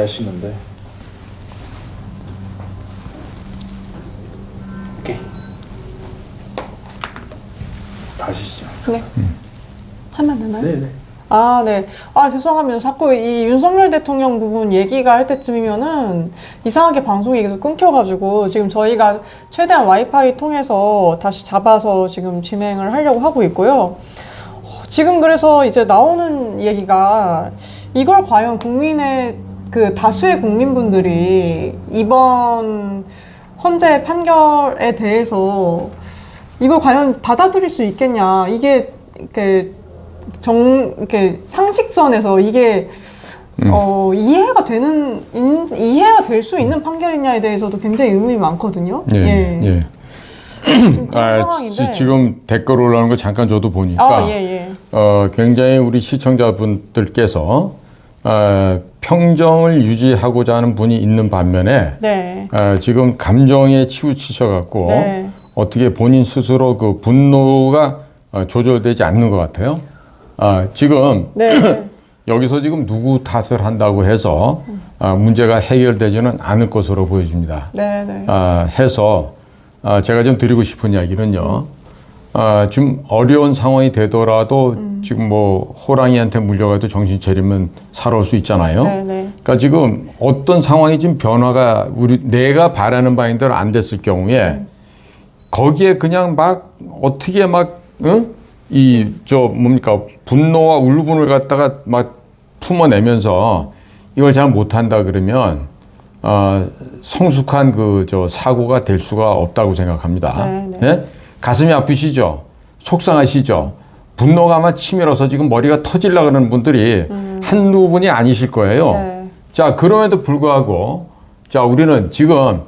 하시는데 오케이 다시 시작. 네. 하면 되나요? 네네. 아, 네. 아, 죄송합니다. 자꾸 이 윤석열 대통령 부분 얘기가 할 때쯤이면은 이상하게 방송이 계속 끊겨가지고 지금 저희가 최대한 와이파이 통해서 다시 잡아서 지금 진행을 하려고 하고 있고요. 어, 지금 그래서 이제 나오는 얘기가 이걸 과연 국민의 그 다수의 국민분들이 이번 헌재 판결에 대해서 이걸 과연 받아들일 수 있겠냐. 이게 이렇게 정 이렇게 상식선에서 이게 음. 어, 이해가 되는 인, 이해가 될 수 있는 판결이냐에 대해서도 굉장히 의문이 많거든요. 예. 예. 지금 그런 아, 상황인데. 지, 금 댓글 올라오는 거 잠깐 저도 보니까 아, 예, 예. 어, 굉장히 우리 시청자분들께서 어, 평정을 유지하고자 하는 분이 있는 반면에 네. 어, 지금 감정에 치우치셔 갖고 네. 어떻게 본인 스스로 그 분노가 어, 조절되지 않는 것 같아요. 아, 지금 네. 여기서 지금 누구 탓을 한다고 해서 아, 문제가 해결되지는 않을 것으로 보여집니다. 네, 네. 아, 해서 아, 제가 좀 드리고 싶은 이야기는요. 아, 좀 어려운 상황이 되더라도 지금 뭐 호랑이한테 물려가도 정신 차리면 살아올 수 있잖아요. 네, 네. 그러니까 지금 어떤 상황이 지금 변화가 우리 내가 바라는 바인 대로 안 됐을 경우에 거기에 그냥 막 어떻게 막 응? 이저 뭡니까 분노와 울분을 갖다가 막 품어내면서 이걸 잘 못한다 그러면 어, 성숙한 그 저 사고가 될 수가 없다고 생각합니다. 네, 네. 예? 가슴이 아프시죠? 속상하시죠? 분노가 아마 치밀어서 지금 머리가 터질라 그러는 분들이 한두 분이 아니실 거예요. 네. 자, 그럼에도 불구하고, 자, 우리는 지금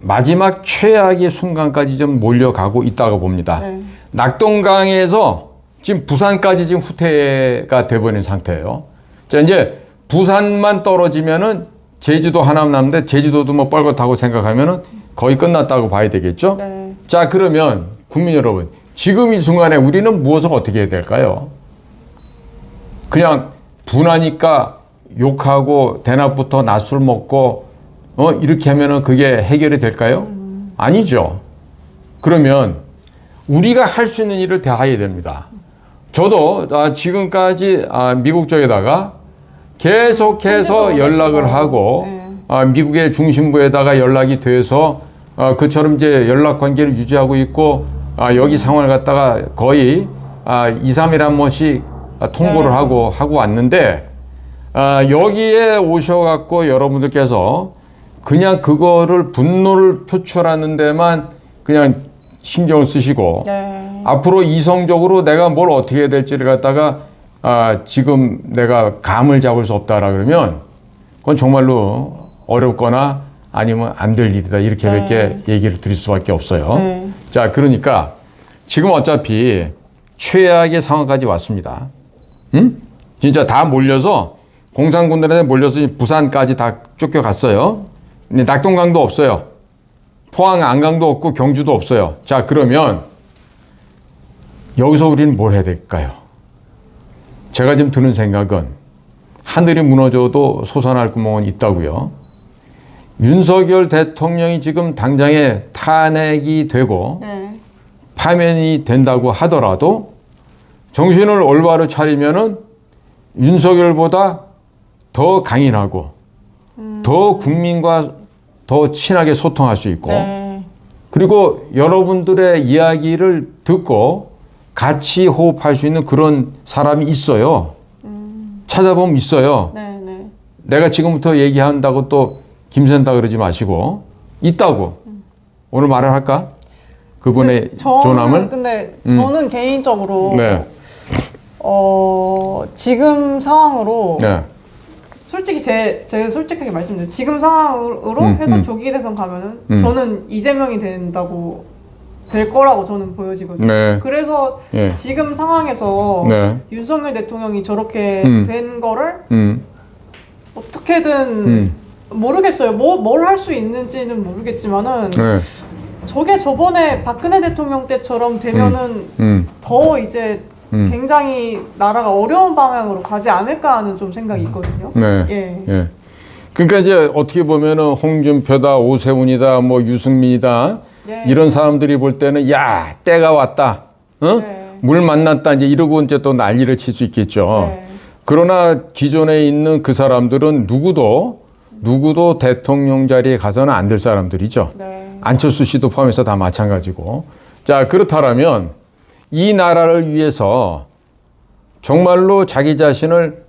마지막 최악의 순간까지 좀 몰려가고 있다고 봅니다. 네. 낙동강에서 지금 부산까지 지금 후퇴가 돼버린 상태예요. 자, 이제 부산만 떨어지면은 제주도 하나 남는데 제주도도 뭐 뻘겋다고 생각하면은 거의 끝났다고 봐야 되겠죠? 네. 자, 그러면 국민 여러분, 지금 이 순간에 우리는 무엇을 어떻게 해야 될까요? 그냥 분하니까 욕하고 대낮부터 낮술 먹고 어 이렇게 하면은 그게 해결이 될까요? 아니죠. 그러면 우리가 할 수 있는 일을 다 해야 됩니다. 저도 아, 지금까지 아, 미국 쪽에다가 계속해서 연락을. 하고 네. 아, 미국의 중심부에다가 연락이 돼서 아, 그처럼 이제 연락 관계를 유지하고 있고 아, 여기 상황을 갖다가 거의 아, 2, 3일 한 번씩 아, 통보를 네. 하고 하고 왔는데 아, 여기에 오셔갖고 여러분들께서 그냥 그거를 분노를 표출하는 데만 그냥 신경을 쓰시고 네. 앞으로 이성적으로 내가 뭘 어떻게 해야 될지를 갖다가 아, 지금 내가 감을 잡을 수 없다라 그러면 그건 정말로 어렵거나 아니면 안 될 일이다 이렇게밖에 얘기를 드릴 수밖에 없어요. 네. 자, 그러니까 지금 어차피 최악의 상황까지 왔습니다. 응? 진짜 다 몰려서 공산군들한테 몰려서 부산까지 다 쫓겨갔어요. 근데 낙동강도 없어요. 포항 안강도 없고 경주도 없어요. 자, 그러면 여기서 우리는 뭘 해야 될까요? 제가 지금 드는 생각은 하늘이 무너져도 솟아날 구멍은 있다고요. 윤석열 대통령이 지금 당장에 탄핵이 되고 네. 파면이 된다고 하더라도 정신을 올바로 차리면은 윤석열보다 더 강인하고 더 국민과 더 친하게 소통할 수 있고 네. 그리고 여러분들의 이야기를 듣고 같이 호흡할 수 있는 그런 사람이 있어요. 찾아보면 있어요. 네. 네. 내가 지금부터 얘기한다고 또 김샌다 그러지 마시고 있다고 오늘 말을 할까? 그분의 저는 조남을 근데 음. 저는 개인적으로 네, 어, 지금 상황으로 네, 솔직히 제 제가 솔직하게 말씀드려요. 지금 상황으로 음, 해서 음. 조기 대선 가면은 음. 저는 이재명이 된다고 될 거라고 저는 보여지거든요. 네, 그래서 예, 지금 상황에서 네, 윤석열 대통령이 저렇게 음. 된 거를 음, 어떻게든 음, 모르겠어요. 뭐 뭘 할 수 있는지는 모르겠지만은 네, 저게 저번에 박근혜 대통령 때처럼 되면은 음, 더 이제 음, 굉장히 나라가 어려운 방향으로 가지 않을까 하는 좀 생각이 있거든요. 네, 예. 예. 그러니까 이제 어떻게 보면은 홍준표다, 오세훈이다, 뭐 유승민이다 네. 이런 사람들이 볼 때는 야 때가 왔다, 어? 네. 물 만났다 이제 이러고 이제 또 난리를 칠 수 있겠죠. 네. 그러나 기존에 있는 그 사람들은 누구도 누구도 대통령 자리에 가서는 안 될 사람들이죠. 네. 안철수 씨도 포함해서 다 마찬가지고. 자, 그렇다면 이 나라를 위해서 정말로 자기 자신을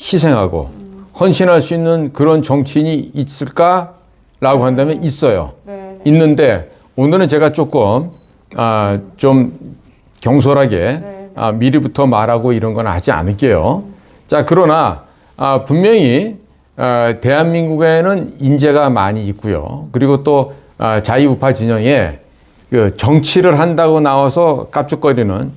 희생하고 헌신할 수 있는 그런 정치인이 있을까라고 한다면 있어요. 네. 있는데 오늘은 제가 조금 아, 좀 경솔하게 네. 아, 미리부터 말하고 이런 건 하지 않을게요. 자, 그러나 아, 분명히 아, 대한민국에는 인재가 많이 있고요. 그리고 또 아, 자유우파 진영에 그 정치를 한다고 나와서 깝죽거리는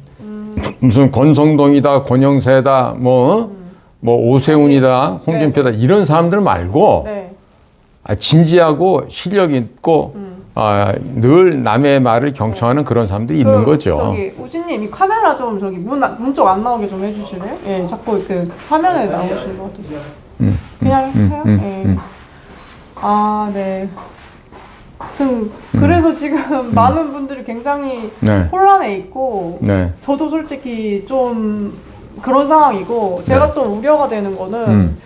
무슨 권성동이다, 권영세다, 뭐, 뭐 오세훈이다, 홍준표다 이런 사람들 말고 네. 아, 진지하고 실력 있고 아, 늘 남의 말을 경청하는 그런 사람들이 있는 그, 거죠. 저기 우진님 이 카메라 좀 저기 문문 쪽안 나오게 좀 해주실래요? 예, 자꾸 그 화면에 나오시는 것 같아서. 음, 그냥 음, 해요? 음, 예. 음. 아, 네. 하여튼 그래서 지금 많은 분들이 굉장히 네, 혼란해 있고 네, 저도 솔직히 좀 그런 상황이고 제가 또 우려가 되는 거는 네. 음.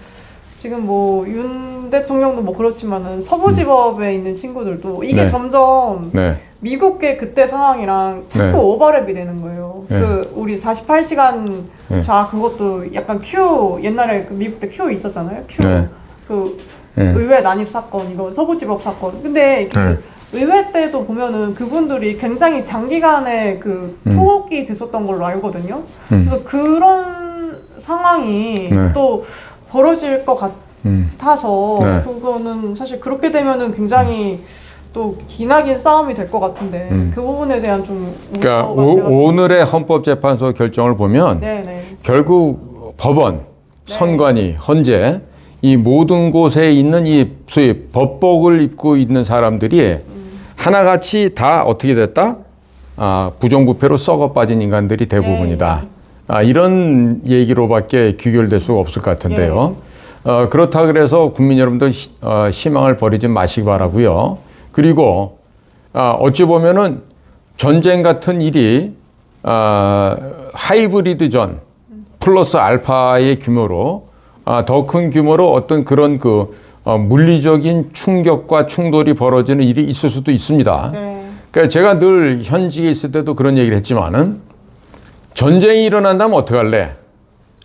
지금 뭐 윤 대통령도 뭐 그렇지만은 서부지법에 있는 친구들도 이게 네. 점점 네, 미국의 그때 상황이랑 자꾸 네. 오버랩이 되는 거예요. 네. 그 우리 48시간 네. 자 그것도 약간 큐 옛날에 그 미국 때 큐 있었잖아요. 큐. 네. 그 네. 의회 난입 사건 이거 서부지법 사건. 근데 그 네. 의회 때도 보면은 그분들이 굉장히 장기간의 그 음. 초옥이 됐었던 걸로 알거든요. 음. 그래서 그런 상황이 네. 또 벌어질 것 음. 같아서 네. 그거는 사실 그렇게 되면은 굉장히 또 기나긴 싸움이 될 것 같은데 음. 그 부분에 대한 좀 그러니까 오, 늘의 헌법재판소 결정을 보면 네네 결국 법원, 네. 선관위, 헌재 이 모든 곳에 있는 이 소위 법복을 입고 있는 사람들이 하나같이 다 어떻게 됐다? 아, 부정부패로 썩어 빠진 인간들이 대부분이다. 네. 아, 이런 얘기로밖에 귀결될 수가 없을 것 같은데요. 어, 그렇다 그래서 국민 여러분들 시- 어, 희망을 버리지 마시기 바라고요. 그리고 아, 어찌 보면은 전쟁 같은 일이 아, 하이브리드전 플러스 알파의 규모로 아, 더큰 규모로 어떤 그런 그 어, 물리적인 충격과 충돌이 벌어지는 일이 있을 수도 있습니다. 네. 그러니까 제가 늘 현직에 있을 때도 그런 얘기를 했지만은 전쟁이 일어난다면 어떡할래?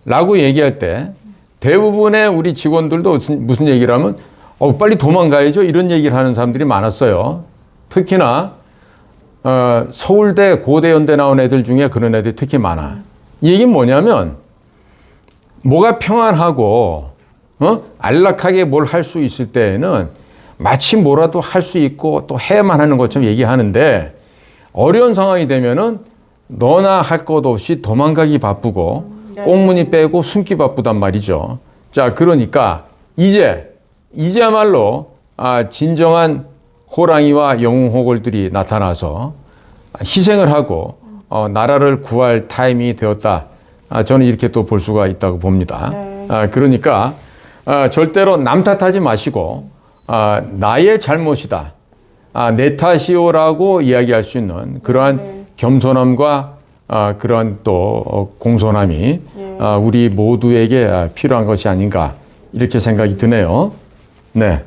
라고 얘기할 때 대부분의 우리 직원들도 무슨, 무슨 얘기를 하면 어, 빨리 도망가야죠. 이런 얘기를 하는 사람들이 많았어요. 특히나 어, 서울대, 고대 연대 나온 애들 중에 그런 애들이 특히 많아. 이 얘기는 뭐냐면 뭐가 평안하고 어? 안락하게 뭘 할 수 있을 때에는 마치 뭐라도 할 수 있고 또 해야만 하는 것처럼 얘기하는데 어려운 상황이 되면은 너나 할 것 없이 도망가기 바쁘고 네. 꽁무니 빼고 숨기 바쁘단 말이죠. 자, 그러니까 이제 이제야말로 아, 진정한 호랑이와 영웅호걸들이 나타나서 희생을 하고 어, 나라를 구할 타임이 되었다. 아, 저는 이렇게 또 볼 수가 있다고 봅니다. 네. 아, 그러니까 아, 절대로 남 탓하지 마시고 아, 나의 잘못이다. 아, 내 탓이오라고 이야기할 수 있는 그러한 네. 겸손함과 아, 그러한 또 어, 공손함이 예. 아, 우리 모두에게 아, 필요한 것이 아닌가 이렇게 생각이 드네요. 네.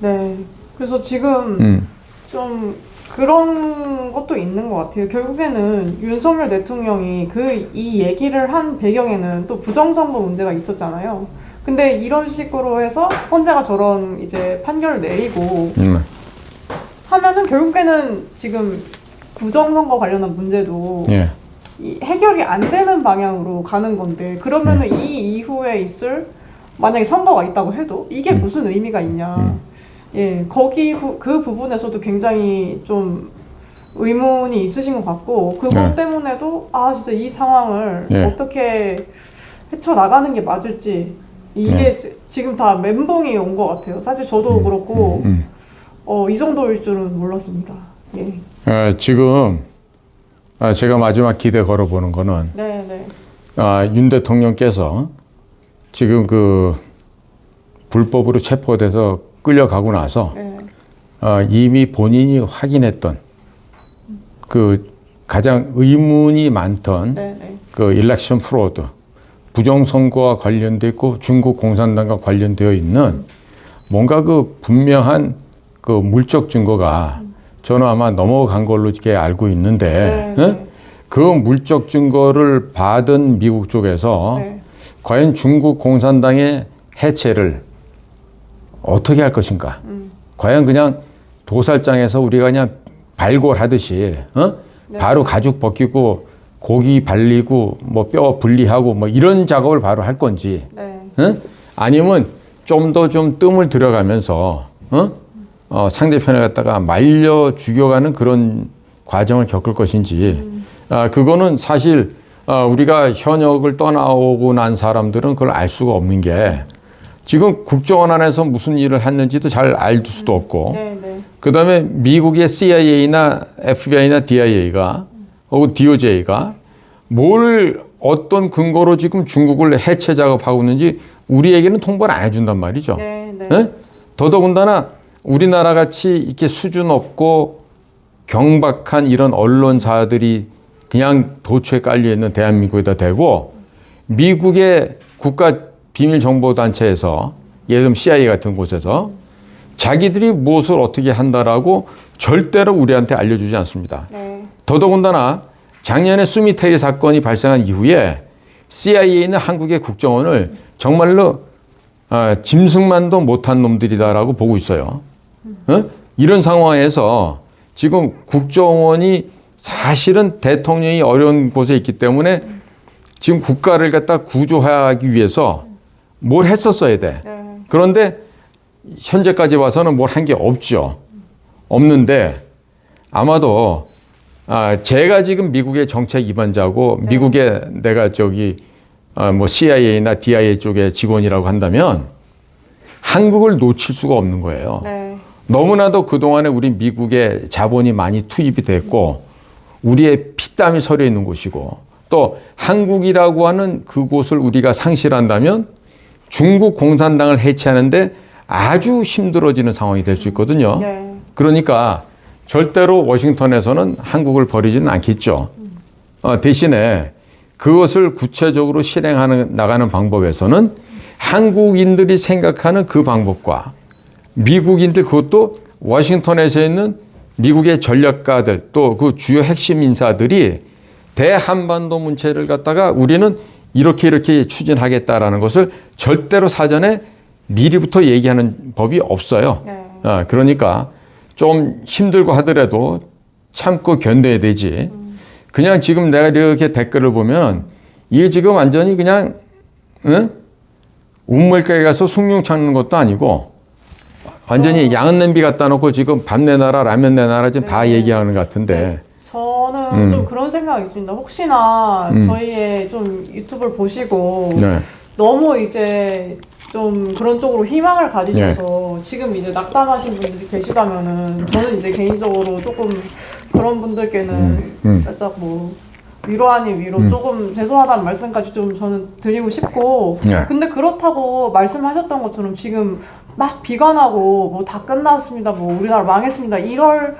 네. 그래서 지금 음. 좀 그런 것도 있는 것 같아요. 결국에는 윤석열 대통령이 그 이 얘기를 한 배경에는 또 부정선거 문제가 있었잖아요. 근데 이런 식으로 해서 헌재가 저런 이제 판결을 내리고 음. 하면은 결국에는 지금 부정선거 관련한 문제도 예. 이 해결이 안 되는 방향으로 가는 건데 그러면은 음. 이 이후에 있을 만약에 선거가 있다고 해도 이게 음. 무슨 의미가 있냐 음. 예 거기 부, 그 부분에서도 굉장히 좀 의문이 있으신 것 같고 그것 네. 때문에도 아 진짜 이 상황을 예. 어떻게 헤쳐 나가는 게 맞을지 이게 네. 지- 지금 다 멘붕이 온 것 같아요 사실 저도 그렇고 음. 어, 이 정도일 줄은 몰랐습니다 예. 어, 지금 아, 제가 마지막 기대 걸어보는 거는 네, 네. 아, 윤 대통령께서 지금 그 불법으로 체포돼서 끌려가고 나서 네. 어, 이미 본인이 확인했던 그 가장 의문이 많던 네. 네. 그 일렉션 프로드 부정 선거와 관련돼 있고 중국 공산당과 관련되어 있는 뭔가 그 분명한 그 물적 증거가 저는 아마 넘어간 걸로 이렇게 알고 있는데 네, 예? 네. 그 물적 증거를 받은 미국 쪽에서 네. 과연 중국 공산당의 해체를 어떻게 할 것인가? 음. 과연 그냥 도살장에서 우리가 그냥 발골하듯이 어? 네. 바로 가죽 벗기고 고기 발리고 뭐 뼈 분리하고 뭐 이런 작업을 바로 할 건지 네. 어? 아니면 좀 더좀 뜸을 들어가면서 어? 어, 상대편을 갖다가 말려 죽여가는 그런 과정을 겪을 것인지 아, 그거는 사실 아, 우리가 현역을 떠나오고 난 사람들은 그걸 알 수가 없는 게 지금 국정원 안에서 무슨 일을 했는지도 잘 알 수도 없고 네. 네. 그다음에 미국의 CIA나 FBI나 DIA가 혹은 DOJ가 뭘 어떤 근거로 지금 중국을 해체 작업하고 있는지 우리에게는 통보를 안 해준단 말이죠. 네. 네. 예? 더더군다나 우리나라 같이 이렇게 수준 없고 경박한 이런 언론사들이 그냥 도처에 깔려 있는 대한민국에다 대고 미국의 국가 비밀 정보 단체에서 예를 들면 CIA 같은 곳에서 자기들이 무엇을 어떻게 한다라고 절대로 우리한테 알려주지 않습니다. 네. 더더군다나 작년에 수미테리 사건이 발생한 이후에 CIA는 한국의 국정원을 정말로 아, 짐승만도 못한 놈들이다라고 보고 있어요. 어? 이런 상황에서 지금 국정원이 사실은 대통령이 어려운 곳에 있기 때문에 지금 국가를 갖다 구조하기 위해서 뭘 했었어야 돼. 네. 그런데 현재까지 와서는 뭘 한 게 없죠. 없는데 아마도 아, 제가 지금 미국의 정책 위반자고 미국의 내가 저기 아, 뭐 CIA나 DIA 쪽의 직원이라고 한다면 한국을 놓칠 수가 없는 거예요. 네. 너무나도 그동안에 우리 미국의 자본이 많이 투입이 됐고 우리의 피땀이 서려 있는 곳이고 또 한국이라고 하는 그곳을 우리가 상실한다면 중국 공산당을 해체하는데 아주 힘들어지는 상황이 될 수 있거든요. 네. 그러니까 절대로 워싱턴에서는 한국을 버리지는 않겠죠. 어, 대신에 그것을 구체적으로 실행하는 나가는 방법에서는 한국인들이 생각하는 그 방법과 미국인들 그것도 워싱턴에서 있는 미국의 전략가들 또 그 주요 핵심 인사들이 대한반도 문체를 갖다가 우리는 이렇게 이렇게 추진하겠다라는 것을 절대로 사전에 미리부터 얘기하는 법이 없어요. 네. 아, 그러니까 좀 힘들고 하더라도 참고 견뎌야 되지. 그냥 지금 내가 이렇게 댓글을 보면 이게 지금 완전히 그냥 응? 우물가에 가서 숭늉 찾는 것도 아니고 완전히 양은 냄비 갖다 놓고 지금 밥 내놔라 라면 내놔라 지금 다 네. 얘기하는 것 같은데 저는 음. 좀 그런 생각이 있습니다. 혹시나 음. 저희의 좀 유튜브를 보시고 네. 너무 이제 좀 그런 쪽으로 희망을 가지셔서 네. 지금 이제 낙담하신 분들이 계시다면은 저는 이제 개인적으로 조금 그런 분들께는 음, 음. 살짝 뭐 위로 아닌 위로 음. 조금 죄송하다는 말씀까지 좀 저는 드리고 싶고 네. 근데 그렇다고 말씀하셨던 것처럼 지금 막 비관하고 뭐 다 끝났습니다 뭐 우리나라 망했습니다 이럴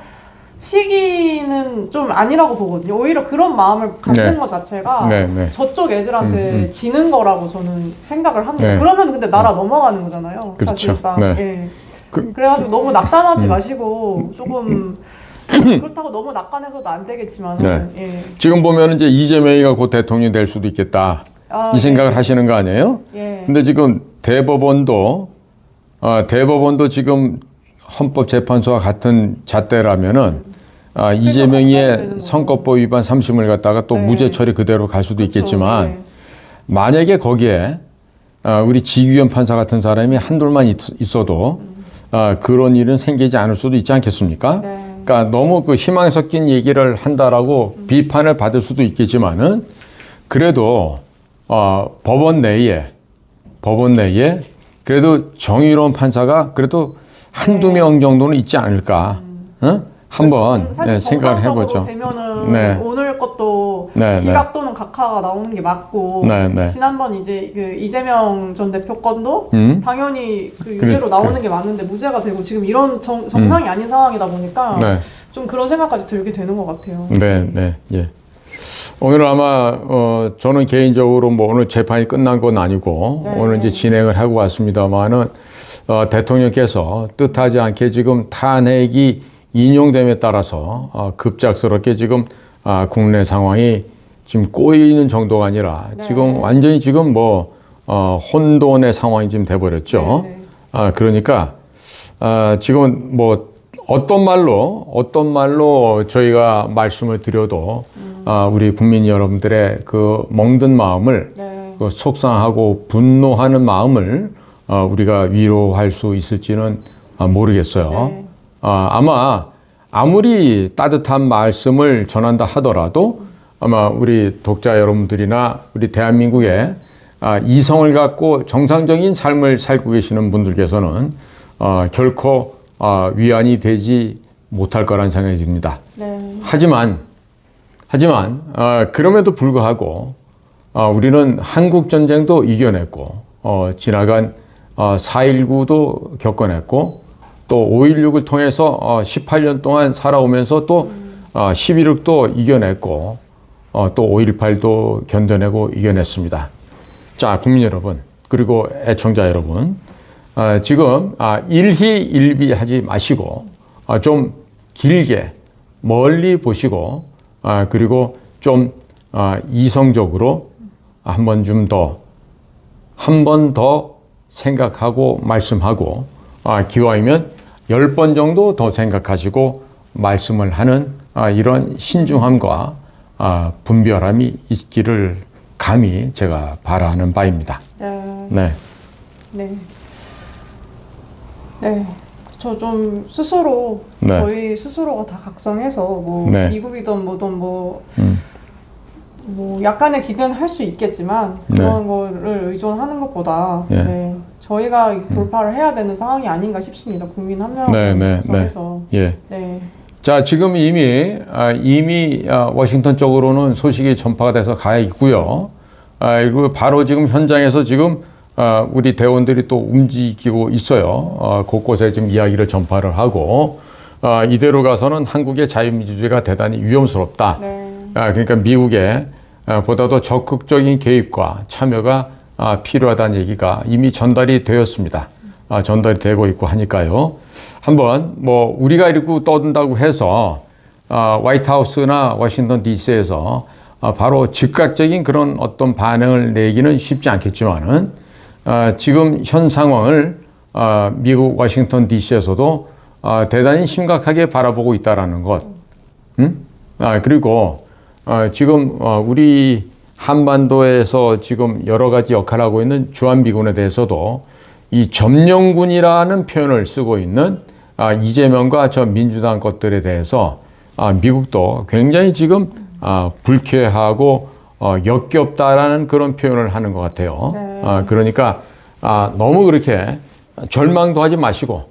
시기는 좀 아니라고 보거든요 오히려 그런 마음을 갖는 네. 것 자체가 네, 네. 저쪽 애들한테 음, 지는 거라고 저는 생각을 합니다. 네. 그러면 근데 나라 넘어가는 거잖아요. 그렇죠. 사실상. 네. 예. 그- 그, 래가지고 너무 낙담하지 음. 마시고 조금 그렇다고 너무 낙관해서도 안 되겠지만 네. 예. 지금 보면 이제 이재명이가 곧 대통령이 될 수도 있겠다 아, 이 생각을 네. 하시는 거 아니에요? 예. 근데 지금 대법원도 어, 대법원도 지금 헌법재판소와 같은 잣대라면은 아, 이재명의. 선거법 위반 3심을 갖다가 또 네. 무죄 처리 그대로 갈 수도 그렇죠. 있겠지만 예. 만약에 거기에 아, 우리 지규현 판사 같은 사람이 한둘만 있- 있어도 아, 그런 일은 생기지 않을 수도 있지 않겠습니까? 네. 그러니까 너무 그 희망 섞인 얘기를 한다라고 비판을 받을 수도 있겠지만은 그래도 어, 법원 내에 법원 내에 그래도 정의로운 판사가 그래도 한두 명 정도는 있지 않을까. 어? 한번 네, 생각을 해보죠. 되면은 네. 오늘 것도 네, 네. 기각 또는 각하가 나오는 게 맞고 네, 네. 지난번 이제 그 이재명 전 대표 건도 음? 당연히 그 그래, 유죄로 나오는 그래. 게 맞는데 무죄가 되고 지금 이런 정, 정상이 아닌 상황이다 보니까 네. 좀 그런 생각까지 들게 되는 것 같아요. 네, 네, 예. 오늘 아마 어, 저는 개인적으로 뭐 오늘 재판이 끝난 건 아니고 네. 오늘 이제 진행을 하고 왔습니다만은 어, 대통령께서 뜻하지 않게 지금 탄핵이 인용됨에 따라서 어, 급작스럽게 지금 아, 국내 상황이 지금 꼬이는 정도가 아니라 네. 지금 완전히 지금 뭐 어, 혼돈의 상황이 지금 돼버렸죠. 네, 네. 아, 그러니까, 아, 지금 뭐, 어떤 말로, 어떤 말로 저희가 말씀을 드려도, 아, 우리 국민 여러분들의 그 멍든 마음을, 네. 그 속상하고 분노하는 마음을, 어, 우리가 위로할 수 있을지는 아, 모르겠어요. 네. 아, 아마 아무리 따뜻한 말씀을 전한다 하더라도 아마 우리 독자 여러분들이나 우리 대한민국의 아, 이성을 갖고 정상적인 삶을 살고 계시는 분들께서는 어, 결코 어, 위안이 되지 못할 거란 생각이 듭니다. 네. 하지만 하지만 어, 그럼에도 불구하고 어, 우리는 한국 전쟁도 이겨냈고 어, 지나간 어, 4.19도 겪어냈고 또 5.16을 통해서 어, 18년 동안 살아오면서 또 어, 11.6도 이겨냈고 어, 또 5.18도 견뎌내고 이겨냈습니다. 자, 국민 여러분 그리고 애청자 여러분 어, 지금 아, 일희일비하지 마시고 아, 좀 길게 멀리 보시고 아, 그리고 좀 아, 이성적으로 한 번 좀 더 한 번 더 생각하고 말씀하고 아, 기왕이면 열 번 정도 더 생각하시고 말씀을 하는 아, 이런 신중함과 아, 분별함이 있기를 감히 제가 바라는 바입니다. 네. 네. 네. 네. 저 좀 스스로 네. 저희 스스로가 다 각성해서 뭐 네. 미국이든 뭐든 뭐, 음. 뭐 약간의 기대는 할 수 있겠지만 그런 거를 의존하는 것보다 예. 네. 저희가 돌파를 해야 되는 상황이 아닌가 싶습니다. 국민 한 명을 네, 네, 네. 구성해서 예. 네. 자, 지금 이미 아, 이미 아, 워싱턴 쪽으로는 소식이 전파가 돼서 가 있고요. 아, 그리고 바로 지금 현장에서 지금 아, 우리 대원들이 또 움직이고 있어요. 아, 곳곳에 지금 이야기를 전파를 하고 아, 이대로 가서는 한국의 자유민주주의가 대단히 위험스럽다. 네. 아, 그러니까 미국의 아, 보다도 적극적인 개입과 참여가 아, 필요하다는 얘기가 이미 전달이 되었습니다. 아, 전달이 되고 있고 하니까요. 한번 뭐 우리가 이러고 떠든다고 해서 아, 화이트하우스나 워싱턴 DC에서 아, 바로 즉각적인 그런 어떤 반응을 내기는 쉽지 않겠지만은 아, 지금 현 상황을 아, 미국 워싱턴 DC에서도 아, 대단히 심각하게 바라보고 있다라는 것. 음? 아, 그리고 어, 지금 어, 우리 한반도에서 지금 여러 가지 역할을 하고 있는 주한미군에 대해서도 이 점령군이라는 표현을 쓰고 있는 아, 이재명과 저 민주당 것들에 대해서 아, 미국도 굉장히 지금 아, 불쾌하고 어, 역겹다라는 그런 표현을 하는 것 같아요. 네. 아, 그러니까 아, 너무 그렇게 절망도 하지 마시고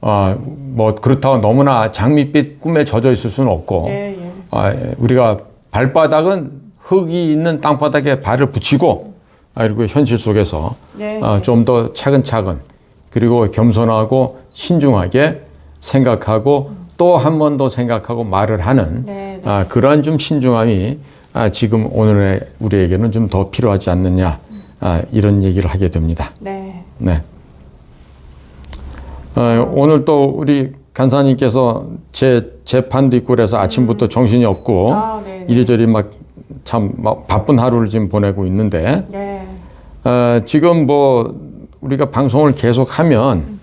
어, 뭐 그렇다고 너무나 장밋빛 꿈에 젖어 있을 수는 없고 예, 예. 아, 예, 우리가 발바닥은 흙이 있는 땅바닥에 발을 붙이고 아, 그리고 현실 속에서 네. 아, 좀더 차근차근 그리고 겸손하고 신중하게 생각하고 또 한 번 더 생각하고 말을 하는 네, 네. 아, 그러한 좀 신중함이 아, 지금 오늘의 우리에게는 좀 더 필요하지 않느냐 아, 이런 얘기를 하게 됩니다. 네. 네. 어, 오늘 또 우리 간사님께서 제 재판도 있고 그래서 아침부터 정신이 없고 아, 네. 네. 이리저리 막 참 바쁜 하루를 지금 보내고 있는데 네. 어, 지금 뭐 우리가 방송을 계속하면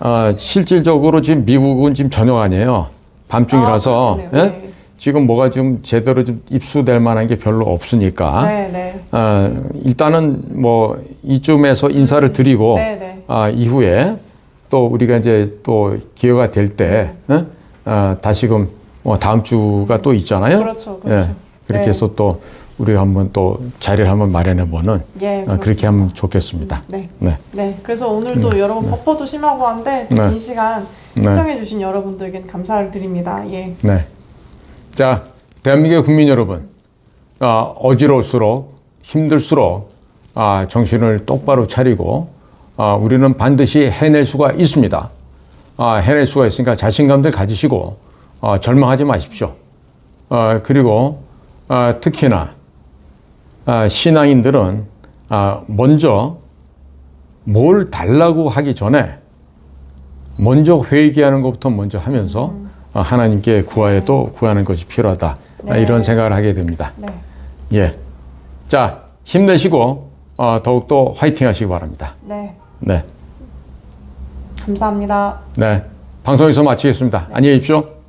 어, 실질적으로 지금 미국은 지금 저녁 아니에요 밤중이라서 아. 예? 네. 지금 뭐가 좀 제대로 좀 입수될 만한 게 별로 없으니까 네, 네. 어, 일단은 뭐 이쯤에서 인사를 드리고 네, 네. 아, 이후에 또 우리가 이제 또 기회가 될때 어? 어, 다시금 뭐 다음 주가 또 있잖아요. 그렇죠, 그렇죠. 예, 그렇게 네. 해서 또 우리가 한번 또 자리를 한번 마련해 보는 예, 어, 그렇게 하면 좋겠습니다. 네. 네, 네, 그래서 오늘도 여러분 버퍼도 심하고 한데 네. 긴 시간 네. 시청해 주신 여러분들께 감사를 드립니다. 예. 네. 자, 대한민국의 국민 여러분, 아, 어지러울수록 힘들수록 아, 정신을 똑바로 차리고 아, 우리는 반드시 해낼 수가 있습니다. 아, 해낼 수가 있으니까 자신감들 가지시고 아, 절망하지 마십시오. 아, 그리고 아, 특히나 아, 신앙인들은 아, 먼저 뭘 달라고 하기 전에 먼저 회개하는 것부터 먼저 하면서 어, 하나님께 구하에 또 구하는 것이 필요하다. 아, 네. 이런 생각을 하게 됩니다. 네. 예. 자, 힘내시고 어, 더욱더 화이팅 하시기 바랍니다. 네. 네. 감사합니다. 네. 방송 에서 마치겠습니다. 안녕히 계십시오.